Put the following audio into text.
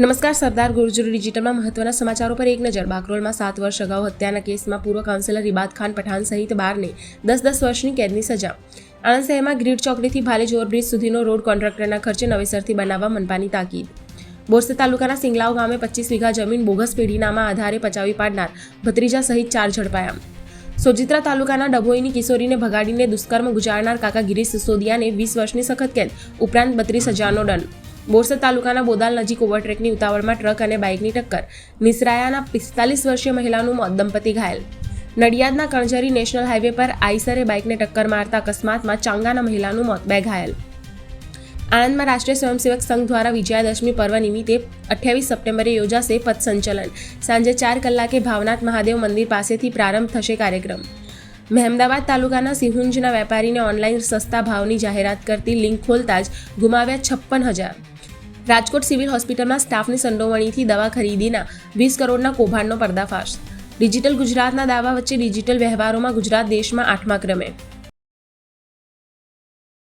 નમસ્કાર, સરદાર ગુર્જર ડિજિટલમાં મહત્વના સમાચારો પર એક નજર. બાકરોલમાં સાત વર્ષ અગાઉ હત્યાના કેસમાં પૂર્વ કાઉન્સિલર રિબાદ ખાન પઠાણ સહિત બારને દસ દસ વર્ષની કેદની સજા. આણંદ શહેરમાં ગ્રીડ ચોકડીથી ભાલેજ ઓવરબ્રિજ સુધીનો રોડ કોન્ટ્રાક્ટરના ખર્ચે નવેસરથી બનાવવા મનપાની તાકીદ. બોરસદ તાલુકાના સિંગલાવ ગામે પચીસ વીઘા જમીન બોગસ પેઢીનામાં આધારે પચાવી પાડનાર ભત્રીજા સહિત ચાર ઝડપાયા. સોજિત્રા તાલુકાના ડભોઈની કિશોરીને ભગાડીને દુષ્કર્મ ગુજારનાર કાકા ગિરીશ સિસોદિયાને વીસ વર્ષની સખત કેદ, ઉપરાંત બત્રીસ હજારનો દંડ. બોરસદ તાલુકાના બોદાલ નજીક ઓવરટ્રેકની ઉતાવળમાં ટ્રક અને બાઇકની ટક્કર. નિસરાયાના પિસ્તાલીસ વર્ષીય મહિલાનું દંપતી ઘાયલ. નડિયાદના કણઝરી નેશનલ હાઈવે પર આઈસરે બાઇકને ટક્કર મારતા અકસ્માતમાં ચાંગાના મહિલાનું મોત, બે ઘાયલ. આણંદમાં રાષ્ટ્રીય સ્વયંસેવક સંઘ દ્વારા વિજયાદશમી પર્વ નિમિત્તે અઠ્યાવીસ સપ્ટેમ્બરે યોજાશે પથ સંચલન. સાંજે ચાર કલાકે ભાવનાથ મહાદેવ મંદિર પાસેથી પ્રારંભ થશે કાર્યક્રમ. મહેમદાવાદ તાલુકાના સિહુંજના વેપારીને ઓનલાઈન સસ્તા ભાવની જાહેરાત કરતી લિંક ખોલતા જ ગુમાવ્યા છપ્પન હજાર. રાજકોટ સિવિલ હોસ્પિટલમાં સ્ટાફની સંડોવણીથી દવા ખરીદીના વીસ કરોડના કૌભાંડનો પર્દાફાશ. ડિજિટલ ગુજરાતના દાવા વચ્ચે ડિજિટલ વ્યવહારોમાં ગુજરાત દેશમાં આઠમા ક્રમે.